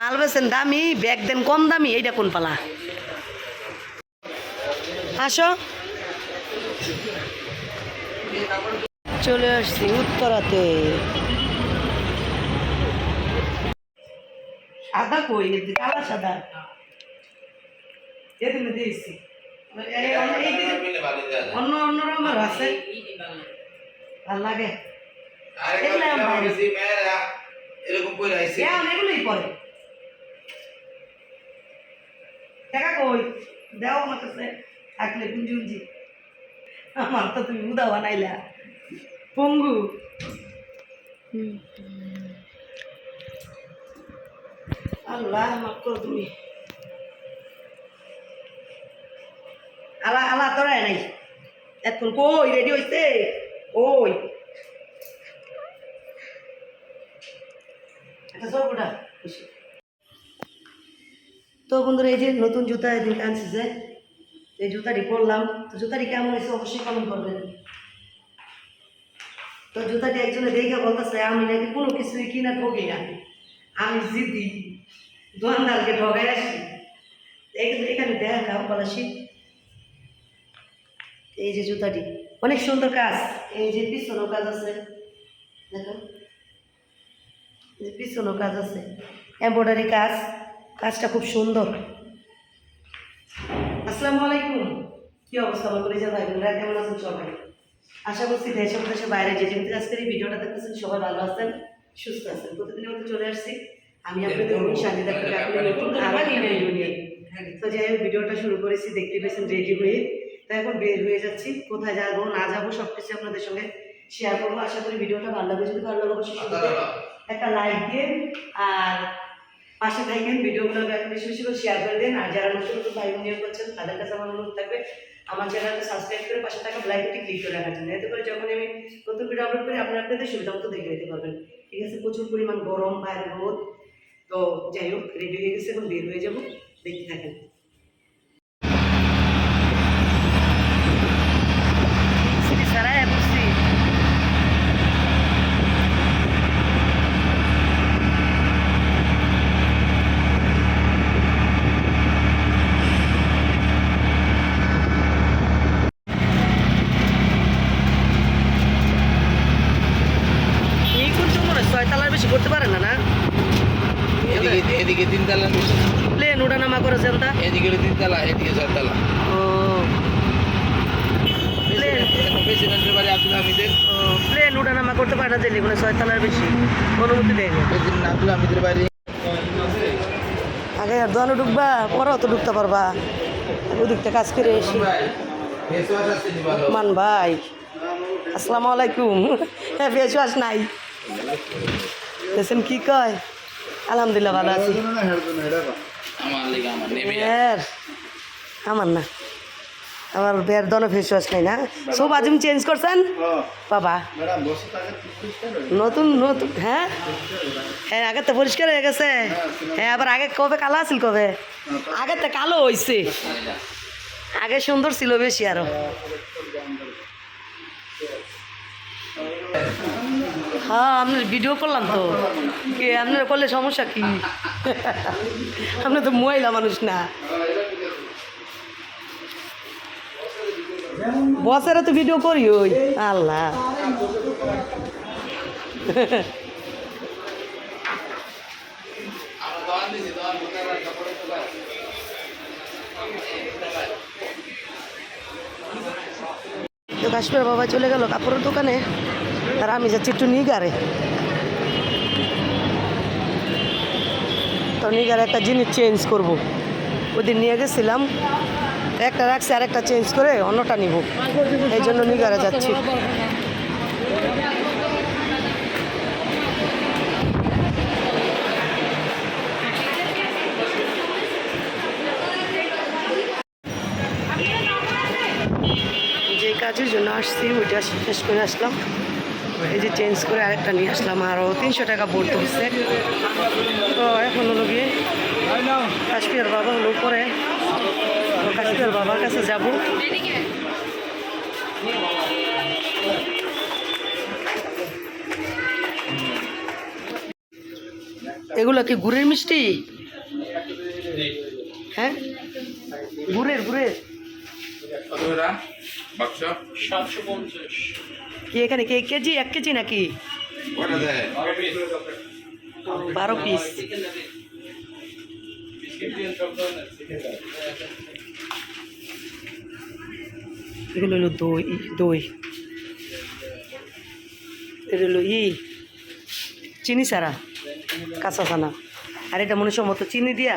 মাল বেছেন দামি ব্যাগ দেন কম দামি এইটা কোন পালা? আসো। চলে আসছি উত্তরাতে। সাদা কই? কালা সাদা। এদিকে দিয়েছি। এই অন্য- অন্য অন্য রকমের আছে। ভালো লাগে। এরকম করে এগুলোই পরে। টাকা কই? দেও আমার কাছে থাকলে গুঞ্জি আমার তো তুমি উদা বানাইলা। পঙ্গু। আল্লাহ, মাফ করো তুমি। আলা আলা তোরাই নাই এখন কই রেডি হইছে? ওই একটা সরবটা তো বন্ধুরা, এই যে নতুন জুতা এদিন আনছি যে, এই জুতাটি পরলাম। তো জুতাটি কেমন হয়েছে অবশ্যই কমেন্ট করবেন। তো জুতাটি একজনে দেখে বলতেছে, আমি নাকি কোনো কিছুই কিনা ঠকি না। আমি জিদি দোকানদারকে ঠগাই আসি। এখানে দেখা যাও বলাসি এই যে জুতাটি, অনেক সুন্দর কাজ। এই যে পিছনেও কাজ আছে। দেখো। পিছনেও কাজ আছে। এমব্রয়ডারি কাজ। কাজটা খুব সুন্দর। আসসালামু আলাইকুম। কি অবস্থা? আমার পরিচয় ভাই বোনরা কেমন আছেন সবাই? আশা করছি দেশ দেশের বাইরে যে যেমন আজকের এই ভিডিওটা দেখতেছেন সবাই ভালো আছেন সুস্থ আছেন। প্রতিদিনের মতো চলে আসছি। আমি আপনাদের অনেক নতুন আবার নিয়ে তো যাই হোক ভিডিওটা শুরু করেছি। দেখতে পেয়েছেন রেডি হয়ে। তো এখন বের হয়ে যাচ্ছি। কোথায় যাব না যাব সব কিছু আপনাদের সঙ্গে শেয়ার করব। আশা করি ভিডিওটা ভালো লাগবে। যদি ভালো লাগে অবশ্যই একটা লাইক দিয়ে আর পাশে থাকেন, ভিডিওগুলো বেশি বেশি করে শেয়ার করে দিন। আর যারা নতুন নতুন ভাই বোনিয়া করছেন তাদের কাছে আমার অনুরোধ থাকবে, আমার চ্যানেলটা সাবস্ক্রাইব করে পাশে থাকা ব্লাইকটি ক্লিক করে রাখার জন্য। এতে করে যখন আমি নতুন ভিডিও আপলোড করি, আপনারা আপনাদের সুবিধা মতো দেখে নিতে পারবেন। ঠিক আছে, প্রচুর পরিমাণ গরম, বাইরে রোদ। তো যাই হোক রেডি হয়ে গেছে, এখন বের হয়ে যাব। দেখতে থাকেন সারাই বসছি এই কিন্তু মনে হয় ছয়তলার বেশি করতে পারে না না এদিকে এদিকে তিনতলা প্লেন ওঠা নামা করেছেন তা এদিকে হলো প্লেন। এখন প্রেসিডেন্টের বাড়ি প্লেন করতে পারে না দিল্লি কোনো ছয়তলার বেশি। অনুমতি দেয়নি। প্রেসিডেন্ট আব্দুল হামিদের বাড়ি। আগে দোকানে ঢুকবা পরেও তো ঢুকতে পারবা। ওদিকটা কাজ করে এসি মান ভাই আসসালামু আলাইকুম। হ্যাঁ ফেস ওয়াশ নাই। দেখছেন কি কয়? আলহামদুলিল্লাহ ভালো আছি। আমার আমার না। আমার বের দনে ফেস ওয়াশ নাই না। সব আজিম চেঞ্জ করছেন? বাবা। নতুন নতুন হ্যাঁ? হ্যাঁ আগে তো পরিষ্কার হয়ে গেছে। হ্যাঁ আবার আগে কবে কালো আছিল কবে? আগে তো কালো হয়েছে আগে সুন্দর ছিল বেশি আরও। হ্যাঁ আপনার ভিডিও করলাম তো। কে, আপনার করলে সমস্যা কি? আপনি তো মহিলা মানুষ না। বসেরা তো ভিডিও করি ওই। আল্লাহ। তো কাশ্মীর বাবা চলে গেল কাপড়ের দোকানে, আর আমি যাচ্ছি একটু নিগারে। তো নিগারে একটা জিনিস চেঞ্জ করব। ওদিন নিয়ে গেছিলাম একটা রাখছি আর একটা চেঞ্জ করে অন্যটা নিব। এই জন্য নিগারে যাচ্ছি। যে কাজের জন্য আসছি, ওইটা শেষ করে আসলাম। এই যে চেঞ্জ করে আরেকটা নিয়ে আসলাম আরও তিনশো টাকা বলতে হচ্ছে তো এখন হলো গিয়ে কাশ্মীর বাবা হলো পরে কাশ্মীর বাবার কাছে যাব। এগুলো কি গুড়ের মিষ্টি? হ্যাঁ? গুড়ের গুড়ের। কি এখানে, কে কেজি, এক কেজি নাকি? বারো পিস এগুলো হলো দই দই। এটা হলো ই, চিনি সারা কাঁচা সানা আর এটা মনে সম্মত চিনি দিয়া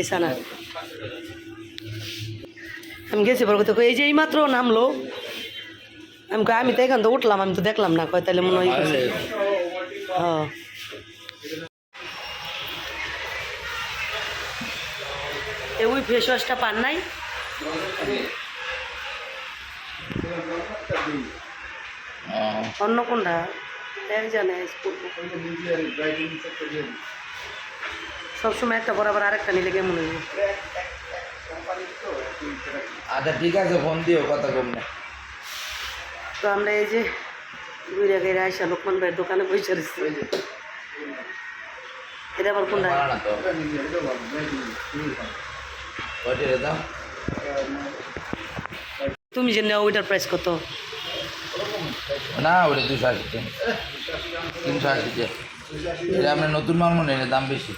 এই ছানা। আমি গেছি বলতে তো এই যে এই মাত্র নামলো, আমি আমি তো এখান তো উঠলাম, আমি তো দেখলাম না, কয় তাহলে মনে হয় ওই ফেস ওয়াশটা পান নাই? অন্য কোনটা জানে সবসময় একটা বরাবর আরেকটা নিলে কেমন হইব? আচ্ছা ঠিক আছে ফোন দিও কথা কম না। তো আমরা এই যে ঘুরে গেড়ে আইসা লোকমান ভাইয়ের দোকানে রয়েছি। এটা আবার কোনটা? দাও। তুমি যে নেও ওইটার প্রাইস কত? না ওটা দুশো আশিতে তিনশো। এটা আপনার নতুন মাল মনে হয় দাম বেশি।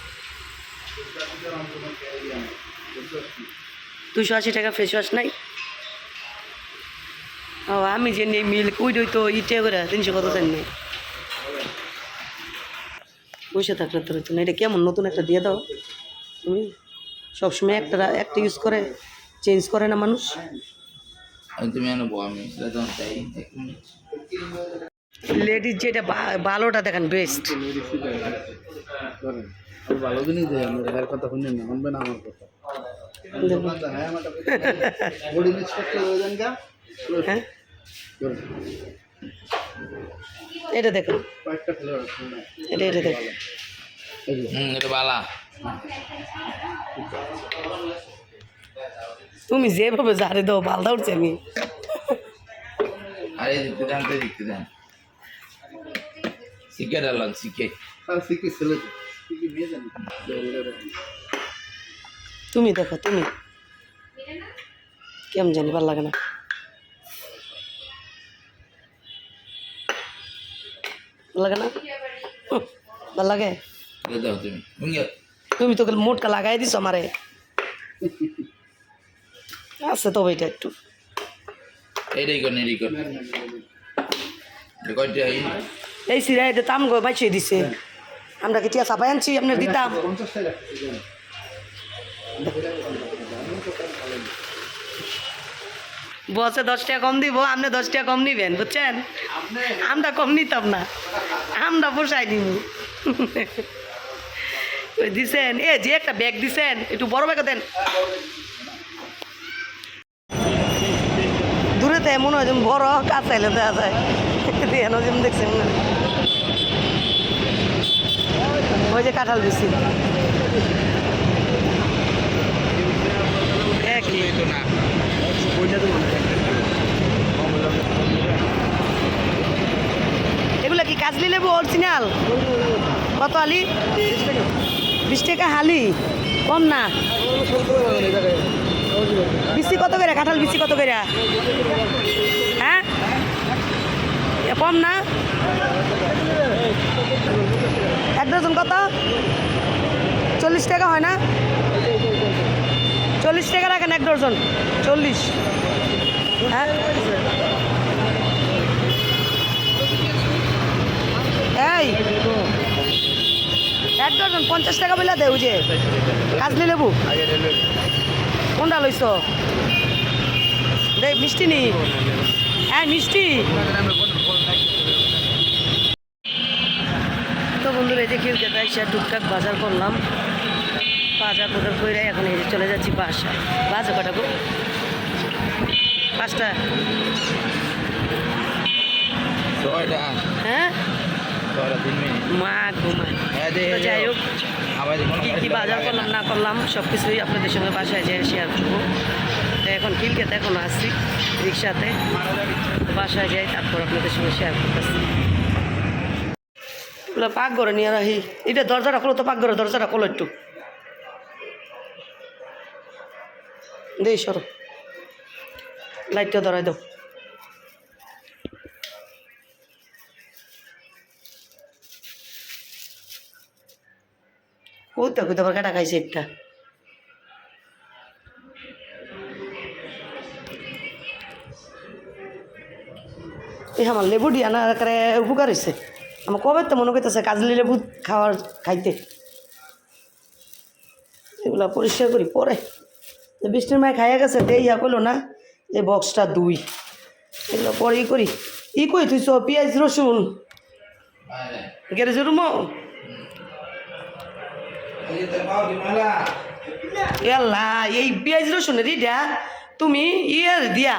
দুশো আশি টাকা ফেস ওয়াশ নাই? ও আমি যে নেই মিল ওইটাই তো ইটে করে তিনশো কত দেন নেই? বসে থাকলে তোর না। এটা কেমন? নতুন একটা দিয়ে দাও। তুমি সবসময় একটা একটা ইউজ করে চেঞ্জ করে না মানুষ। তুমি আনব আমি চাই এক মিনিট। লেডিস যেটা বা- ভালোটা দেখেন বেস্ট ভালো জিনিস দেয় আমার এর কথা শুনে না মানবে না আমার কথা। হ্যাঁ হয়ে হ্যাঁ? এটা দেখো। না এটা এটা দেখো। এই যে। হুম এটা বালা। তুমি যেভাবে জারে দাও পাল্টা উঠছে আমি। আরে দিতে দেন তো দিতে দেন। শিখে ডালাম শিখে। আর ছেলে তো। সিকি মেয়ে জানি তুমি দেখো তুমি। কেমন জানি ভালো লাগে না। ভালো লাগে না? ভালো লাগে? তুমি তুমি তো মোটকা লাগাই দিছ আমারে। আছে তো এটা একটু। এটাই কর এই সিরা এটা তাম গো বাইছে দিছে। আমরা কি টিয়া চাপাই আনছি? আপনার দিতাম। বসে দশ টাকা কম দিব আপনি দশ টাকা কম নিবেন বুঝছেন? আমরা কম নিতাম না আমরা পোষাই নিব দিছেন এ যে একটা ব্যাগ দিছেন একটু বড় ব্যাগ দেন। দূরে তো মনে হয় বড় কাছে এলে দেওয়া যায়। যেমন দেখছেন মনে ওই যে কাঁঠাল বেশি এগুলো কি কাজলি লেবু অরিজিনাল কত আলি? বিশ টাকা। হালি? কম না। বিসি কত করে কাঁঠাল বিসি কত করে? হ্যাঁ? কম না? এক ডজন কত? চল্লিশ টাকা হয় না? চল্লিশ টাকা রাখেন এক ডজন। চল্লিশ। হ্যাঁ? এই! এক ডজন পঞ্চাশ টাকা বলে দেউ যে। কাজলি লেবু। কোনটা লইছ? দে মিষ্টি নি। হ্যাঁ মিষ্টি। তো বন্ধুরা এই যে কেউ যেতে এসে টুকটাক বাজার করলাম। বাজার কোটার করে এখন এই চলে যাচ্ছি বাসায় বাজার কটা গো? পাঁচটা। হ্যাঁ? যাই হোক কী কী বাজার করলাম। না করলাম সব কিছুই আপনাদের সঙ্গে বাসায় যেয়ে শেয়ার করব। তো এখন কিলকেতে এখন আসছি রিক্সাতে। বাসায় যাই, তারপর আপনাদের সঙ্গে শেয়ার করতেছি। পাক ঘরে নিয়ে রাখি। এটা দরজাটা খোলো তো, পাক ঘরে দরজাটা খোলো একটু। দেই, সরো। লাইটটা ধরাই দাও। কোথা আবার কাটা খাইছে একটা? এই আমার লেবু দিয়া না একেবারে উপকার হয়েছে আমার কবে তো মনে করতেছে কাজলি লেবু খাওয়ার, খাইতে। এগুলা পরিষ্কার করি, পরে। বৃষ্টির মায় খাইয়া গেছে দে ইয়া করল না, যে বক্সটা দুই। এগুলো পরেই করি। ই কই তুই সব পেঁয়াজ, রসুন? গ্যারেজের রুমো? এই তো পেঁয়াজ রসুনের ইটা তুমি ইয়ে দিয়া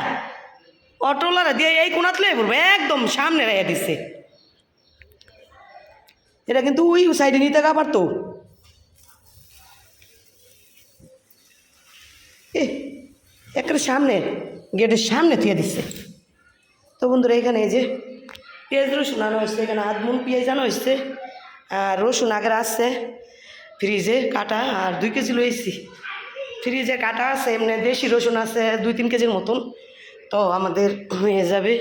অটোলারা দিয়া এই কোনাত বলব একদম সামনে রাইয়া দিছে। এটা কিন্তু ওই সাইডে নিতে গা পারতো। এ, একেবারে সামনে, গেটের সামনে থুয়ে দিচ্ছে তো বন্ধুরা, এখানে এই যে পেঁয়াজ রসুন আনা হয়েছে, এখানে আধ মন পেঁয়াজ আনা হয়েছে, আর রসুন আগের আসছে ফ্রিজে কাটা, আর দুই কেজি লইছি। ফ্রিজে কাটা আছে, এমনি দেশি রসুন আছে, দুই তিন কেজির মতন। তো আমাদের হয়ে যাবে।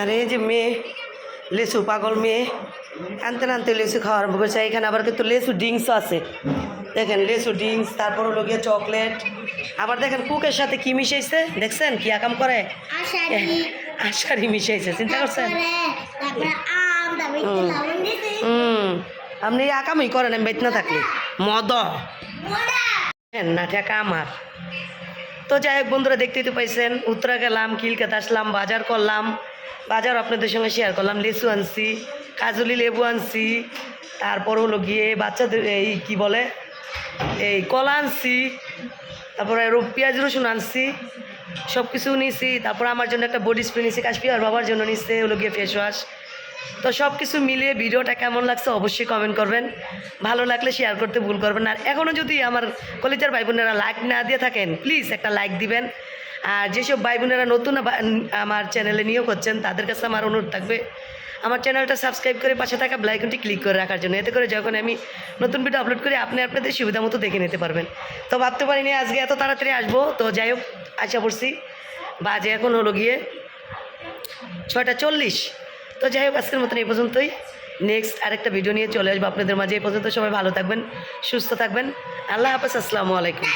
আর এই যে মেয়ে লেসু পাগল মেয়ে আনতে আনতে লেসু খাওয়া আরম্ভ করেছে। এখানে আবার কিন্তু লেসু ড্রিঙ্কসও আছে। দেখেন লেসু ড্রিঙ্কস তারপর হলো গিয়ে চকলেট। আবার দেখেন কুকের সাথে কি মিশাইছে? দেখছেন কি আকাম করে? আশারি মিশাইছে চিন্তা করছেন? আপনি আকামই করেন আমি বেতনা থাকলে। মদ। মোড়া না ঠেকা আমার। তো যাই হোক, বন্ধুরা দেখতেই তো পাইছেন, উত্তরা গেলাম, কিলকাতা আসলাম, বাজার করলাম। বাজার আপনাদের সঙ্গে শেয়ার করলাম লেসু আনছি, কাজুলি লেবু আনছি, তারপর হলো গিয়ে বাচ্চাদের এই কি বলে, এই কলা আনছি, তারপরে পেঁয়াজ রসুন আনছি সব কিছু নিয়েছি তারপর আমার জন্য একটা বডি স্প্রে নিয়েছি কাশ্মীর বাবার জন্য নিচ্ছে হলো গিয়ে ফেস ওয়াশ তো সব কিছু মিলিয়ে ভিডিওটা কেমন লাগছে অবশ্যই কমেন্ট করবেন। ভালো লাগলে শেয়ার করতে ভুল করবেন আর এখনও যদি আমার কলেজের ভাই বোনেরা লাইক না দিয়ে থাকেন প্লিজ একটা লাইক দিবেন। আর যেসব ভাই বোনেরা নতুন আমার চ্যানেলে নিয়োগ হচ্ছেন, তাদের কাছে আমার অনুরোধ থাকবে, আমার চ্যানেলটা সাবস্ক্রাইব করে পাশে থাকা ব্লাইকনটি ক্লিক করে রাখার জন্য। এতে করে যখন আমি নতুন ভিডিও আপলোড করি, আপনি আপনাদের সুবিধা মতো দেখে নিতে পারবেন। তো ভাবতে পারিনি আজকে এত তাড়াতাড়ি আসব। তো যাই হোক, আশা করছি বাজে এখন হলো গিয়ে ছয়টা চল্লিশ। তো যাই হোক, আজকের মতন এই পর্যন্তই। নেক্সট আরেকটা ভিডিও নিয়ে চলে আসব আপনাদের মাঝে। এই পর্যন্ত সবাই ভালো থাকবেন, সুস্থ থাকবেন। আল্লাহ হাফেজ, আসসালামু আলাইকুম।